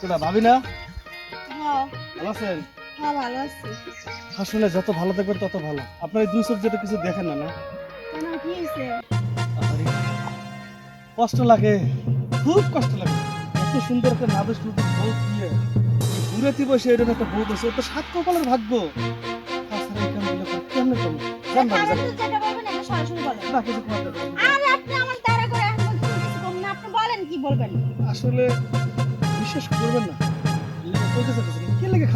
তোরা ভাবি না? হ্যাঁ। ভালো আছেন? হ্যাঁ ভালো আছি। আসলে যত ভালো থাকবেন তত ভালো। আপনার এই দুই চোখ যেটা কিছু দেখেন না না? কেন কি হয়েছে? আরে, কষ্ট লাগে খুব কষ্ট লাগে। এত সুন্দর একটা নাদুস নুদুস বউ দিয়ে ঘুরেতে বসে এরকম একটা বউ বসে তো সাত কপালের ভাগ্য। তাছাড়া এই কামগুলো করে কেমনে করব জান ভাবি, জান। যেটা বলবেন এটা সরাসরি বলেন। না, কিছু দরকার নেই। আর বলবেন? আসলে বিশ্বাস করবেন না। কে লেগে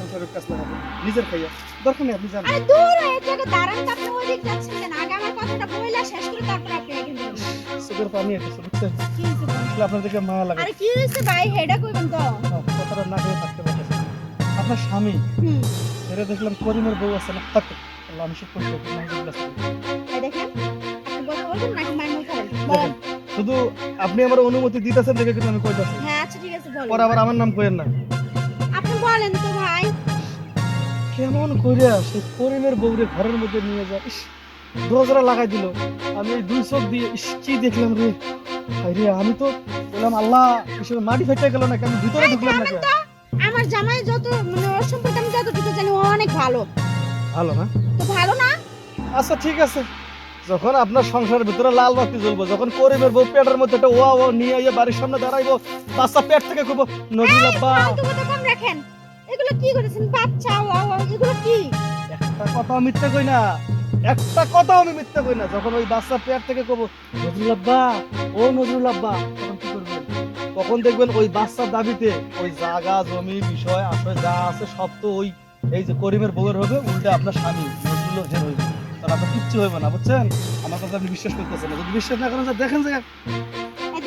সংসারের কাজ লাগাবেন নিজের খাইয়া। দরকার নেই আপনি জানেন আরে দূর এই জায়গা দাঁড়ান তো আপনি ওই দিক যাচ্ছেন। কেন আগে আমার কথাটা বইলা শেষ করে তারপর আপনি এখানে যাবেন সুগার পানি একটা বুঝছেন? কি হয়েছে বলেন? আসলে আপনার দিকে মায়া লাগে। আরে কি হয়েছে ভাই হেডা কইবেন তো। কথাটা না থাকতে পারতেছে না। আপনার স্বামী হুম। দেখলাম করিমের বউ আছে না থাকতো আল্লাহ আমি সব করতে এই দেখেন আপনি কথা বলবেন নাকি মাইমুল খাবেন বলেন। শুধু আপনি আমার অনুমতি দিতেছেন দেখে কিন্তু আমি কইতাছি। হ্যাঁ আচ্ছা ঠিক আছে পরে বলেন আবার আমার নাম কইেন না। আপনি বলেন তো ভাই। কেমন কইরা সেই করিমের বউরে ঘরের মধ্যে নিয়ে যায়। ইস দরজা লাগাই দিল। আমি এই দুই চোখ দিয়ে ইস কি দেখলাম রে? হায় রে আমি তো বললাম আল্লাহ এসব মাটি ফেটে গেল না আমি ভিতরে ঢুকলাম না আমার জামাই যত মানে ওর সম্পর্কে আমি যতটুকু জানি ও অনেক ভালো। ভালো না? তো ভালো না? আচ্ছা ঠিক আছে। যখন আপনার সংসারের ভিতরে লাল বাতি জ্বলবো যখন করিমের বউ পেটের মধ্যে একটা ওয়া ওয়া নিয়ে আইয়ে বাড়ির সামনে দাঁড়াইবো বাচ্চা পেট থেকে খুব নজরুল আব্বা। রাখেন। এগুলো কি করেছেন? বাচ্চা ও ও, এগুলো কি? একটা কথা মিথ্যা কই না একটা কথা আমি মিথ্যা কই না যখন ওই বাচ্চা পেট থেকে কব নজরুল আব্বা ও নজরুল আব্বা তখন কি করবেন? তখন দেখবেন ওই বাচ্চার দাবিতে ওই জায়গা জমি বিষয় আসলে যা আছে সব তো ওই এই যে করিমের বউয়ের হবে উল্টে আপনার স্বামী নজরুল হের হইবে তাহলে আপনার কিচ্ছু হবে না বুঝছেন? আমার কথা আপনি বিশ্বাস করতেছেন না। যদি বিশ্বাস না করেন দেখেন যে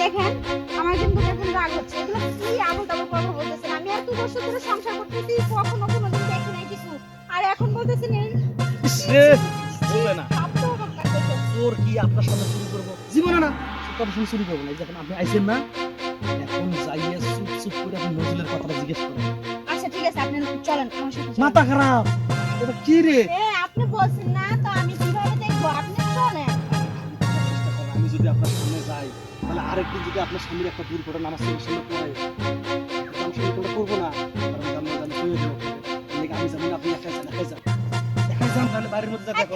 দেখেন আমার কিন্তু এখন রাগ হচ্ছে। এগুলো কি আবল তাবল কথা বলতেছেন? আমি এত বছর ধরে সংসার করতেছি কখনো কোনোদিন দেখি নাই কিছু। আর এখন বলতেছেন এই রে, বলবে না। সব তো ওরকম কাজ করতেছে। চোর কি আপনার সামনে চুরি করব? জীবনে না। তবে শুনে চুরি করব না। যখন আপনি আইছেন না? এখন যাইয়ে চুপ চুপ করে আপনি নজরুলের কথাটা জিজ্ঞেস করেন। আচ্ছা ঠিক আছে আপনি চলেন আমার সাথে মাথা খারাপ। এটা কি রে? আপনি বলছেন না তো আমি কীভাবে দেখব? আপনি চলেন আমি যদি আপনার সামনে যাই তাহলে আরেকদিন যদি আপনার সামনে একটা দুর্ঘটনা আমার সামনে সামনে পড়ে আমি কোনটা করব না। কারণ আমি কইয়ে দেবো আপনাকে। আমি যাব না আপনি একাই যান একাই যান। একাই যান তাহলে বাড়ির মধ্যে দেখো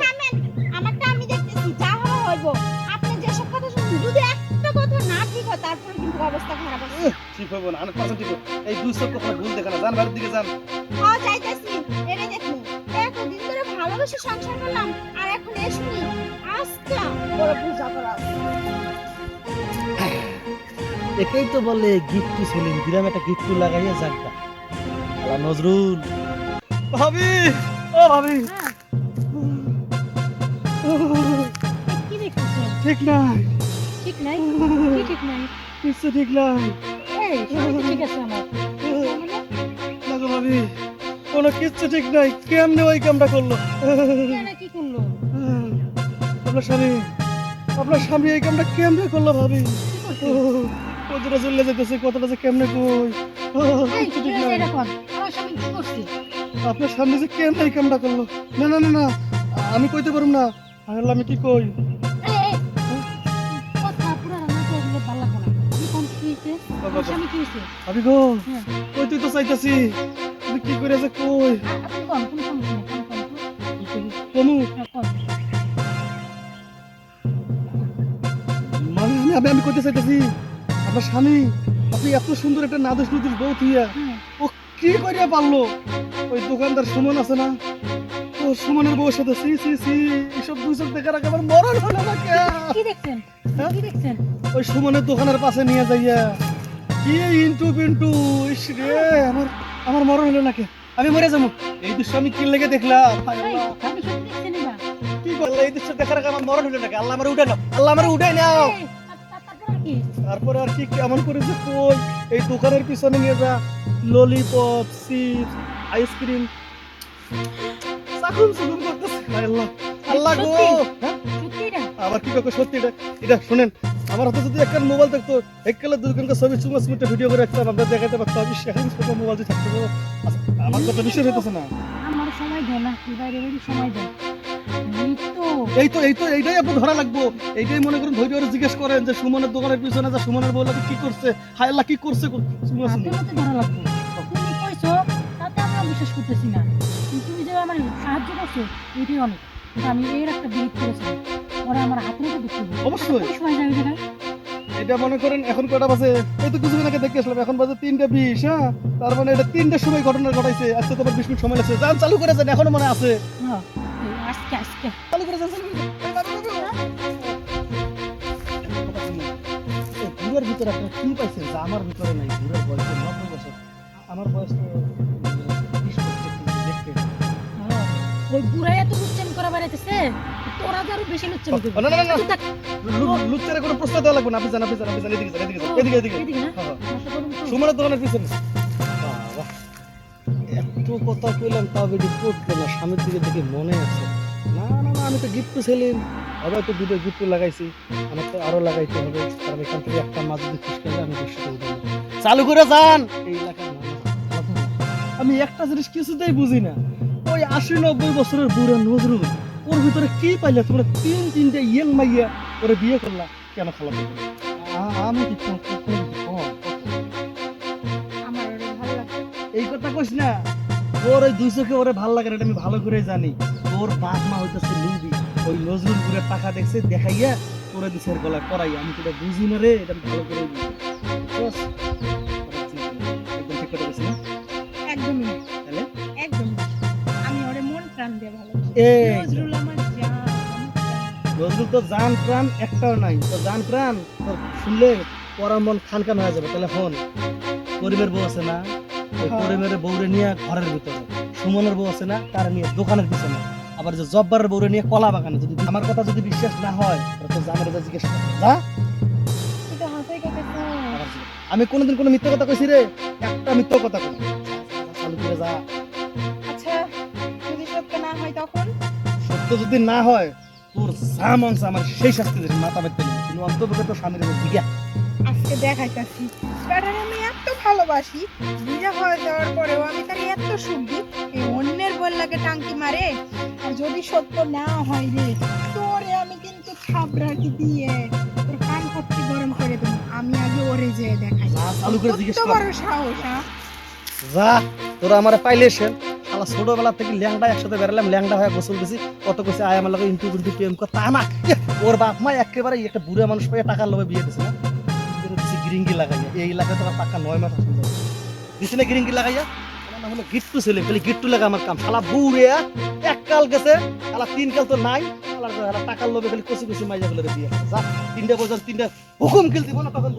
আমারটা আমি দেখতেছি যা হওয়া হইব। আপনি যেসব কথা শুনুন যদি একটা কথা না ঠিক হয় তারপরে কিন্তু অবস্থা খারাপ হবে। ঠিক হইব না অনেক পার্সেন্ট ঠিক এই দুই চোখ কখনো ভুল দেখে না যান বাড়ির দিকে যান। ও যাইতেছি। এরে দেখুন। ভালোবেসে সংসার করলাম আর এখন এ শুনি বড় পূজা করা একেই তো বলে গিফট সেলিং গ্রামে একটা গিফট লাগাইয়া যাকবা আলা নজরুল। ভাবি ও ভাবি। ঠিক নাই। ঠিক নাই? ঠিক নাই? কিছু ঠিক নাই। এই ঠিক আছে আমার। না গো ভাবি। কোনো কিচ্ছু ঠিক নাই। কেমনে ওই কামটা করল? কি করল? আপনার স্বামী আপনার স্বামী এই কামটা কেমনে করল ভাবি? কতটা চলে যেতেছে কতটা যে কেমনে কই? কিচ্ছু ঠিক নাই। স্বামী আপনার সামনে যে কেমনে এই কামটা করল? না না না না আমি কইতে পারুম না। আমি কি কই? স্বামী ভাবি গো হ্যাঁ। কইতে তো চাইতাছি। কি করে যে কই কোন মানে আমি আমি আমি কইতে আপনার স্বামী আপনি এত সুন্দর একটা নাদুস নুদুস বউ হ্যাঁ ও কি করিয়া পারল? ওই দোকানদার সুমন আছে না? ও সুমনের বউর সাথে সি সি সি এসব দুই চোখ দেখার আগে আমার মরণ হলো না কি দেখছেন? হ্যাঁ? কি দেখছেন? ওই সুমনের দোকানের পাশে নিয়ে যাইয়া কি ইন্টু পিন্টু? ইস রে আমার আমার মরণ হলো নাকি? আমি মরে যাব। এই দৃশ্য আমি কি লেগে দেখলাম। কি করল? এই দৃশ্য দেখার আমার মরণ হলো নাকি? আল্লাহ আমার উঠে নাও। আল্লাহ আমার উঠে নাও। তারপরে আর কি কেমন করে যে কই? এই দোকানের পিছনে নিয়ে যা। ললিপপ চিপস আইসক্রিম সাকুন সুকুন করতেছে। আল্লাহ। আল্লাহ গো। সত্যি? হ্যাঁ? আবার কি কাকু সত্যি এটা? এটা শুনেন। আমার হাতে যদি একটা মোবাইল থাকতো এককালে দুজনকে ছবি চুমা চুমিটা ভিডিও করে রাখতাম আমরা দেখাতে পারতাম আমি সেখানে ছোট মোবাইল দিয়ে থাকতো আমার কথা বিশ্বাস হইতেছে না? আমার সময় দেয় না বাইরে বাইরে সময় দেয়। এই তো। এই তো এইটাই আপনি ধরা লাগবো। এইটাই মনে করেন ধৈর্য জিজ্ঞেস করেন যে সুমনের দোকানের পিছনে যে সুমনের বউ কি করছে হায় আল্লাহ কি করছে মতে ধরা লাগবে। তুমি কইছো তাতে আমরা বিশ্বাস করতেছি না। তুমি যে আমার সাহায্য করছ এটাই অনেক। আমি এর একটা বিরোধ করেছিলাম পরে আমার হাতে মতো দেখতে অবশ্যই। সময় যাবে জায়গায় এটা মনে করেন এখন কয়টা বাজে? এই তো কিছুদিন আগে দেখে আসলাম এখন বাজে তিনটা বিশ হ্যাঁ? তার মানে এটা তিনটার সময় ঘটনা ঘটাইছে আজকে তোমার বিশ মিনিট সময় লাগছে। যান চালু করে যান এখনও মনে আছে। হ্যাঁ, আজকে আজকে। চালু করে যান। এই ঘুরের ভিতরে আপনার কি পাইছেন? যা আমার ভিতরে নাই ঘুরের বয়স নব্বই বছর। আমার বয়স তো বিশ বছর দেখতে। হ্যাঁ, ওই বুড়াই এত লুচ্চান করা বেড়াইতেছে। আরও বেশি লুচ্চান না, না, না, না। তুই থাক। লু- লুচ্চারে কোনো প্রশ্ন দেওয়া লাগবে না। আপনি জান আপনি জান আপনি জান এদিকে যান এদিকে এদিকে এদিকে। এদিকে না। আশা করুন তো। সুমনের দোকানের পিছনে। এত কথা কইলাম তাও বেটি করতো না। স্বামীর দিকে দেখে মনে আছে। না না না আমি তো গিফট আবার তো দুটো গিফট লাগাইছি। আমার তো আরও লাগাইতে হবে। কারণ এখান থেকে একটা মাছ যদি খুশি আমি খুশি করে চালু করে যান। এই এলাকার। আমি একটা জিনিস কিছুতেই বুঝি না। ওই আশি নব্বই বছরের বুড়া নজরুল। ওর ভিতরে কি পাইলে তোমরা তিন তিনটে ইয়ং মাইয়া ওরে বিয়ে করলা। কেন খালা আমি কি ওরে এই কথা কইস না ওর ওই দুই চোখে ওরে ভালো লাগে না এটা আমি ভালো করে জানি। ওর বাপ মা হইতেছে লুবি। ওই নজরুল গুড়ের টাকা দেখছে দেখাইয়া তোরে দিছে গলায় করাই আমি তো বুঝি না রে? এটা ভালো করে বুঝি। একদম ঠিক কথা বলছি না? একদমই তাহলে? একদমই আমি ওরে মন প্রাণ দিয়ে ভালো এই তো জান প্রাণ একটাও নাই। তো জান প্রাণ তোর শুনলে পরার মন খান খান হয়ে যাবে তাহলে হন। করিমের বউ আছে না ওই হ্যাঁ। করিমের বউরে নিয়ে ঘরের ভিতরে সুমনের বউ আছে না তার নিয়ে দোকানের পিছনে। আবার যে জব্বারের বউরে নিয়ে কলা বাগানে যদি আমার কথা যদি বিশ্বাস না হয় তো জানের যা জিজ্ঞেস কর। যা। আমি কোনোদিন কোনো মিথ্যা কথা কইছি রে একটা মিথ্যা কথা কই চালু করে যা। আচ্ছা যদি সত্য না হয় তখন? সত্য যদি না হয় তোর যা মন আমার সেই শাস্তি দেবে মাথা বেঁধতে নেবে কিন্তু অন্তর্পক্ষে তো স্বামীর জিজ্ঞা আজকে দেখাইতাছি। ব্যাটারে আমি এত ভালোবাসি বিয়ে হয়ে যাওয়ার পরেও আমি তার এত সুখ দিই এই অন্যের বললাকে টাঙ্কি মারে আর যদি সত্য না হয় রে তোরে আমি কিন্তু থাবড়াটি দিয়ে তোর কান পট্টি গরম করে দেবো। আমি আগে ওরে যেয়ে দেখাই। চালু করে জিজ্ঞেস কর। হ্যাঁ? যা তোরা আমার পাইলে শালা ছোটবেলা থেকে ল্যাংডা একসাথে বেরালাম ল্যাংডা হয়ে গোসল দিছি। কত কইছে, আয় আমার লগে ইন্টু ইন্টু প্রেম কর তা না ওর বাপ মা একেবারে একটা বুড়া মানুষ পাইয়া টাকার লোভে বিয়ে দিছে, না? গিরিঙ্গি লাগাইয়া। এই এলাকায় তোমার টাকা নয় মাস আসুন দিছে না গিরিঙ্গি লাগাইয়া? নাম হলো গিট্টু ছেলে, খালি গিট্টু লাগা আমার কাম। শালা বুড়ে এক কাল গেছে, শালা তিন কাল তো নাই। শালা টাকার লোভে খালি কচি কচি মাইয়া গুলো বিয়ে করে। যা, তিনটা পর্যন্ত তিনটা হুকুম খেল দিব না, তখন।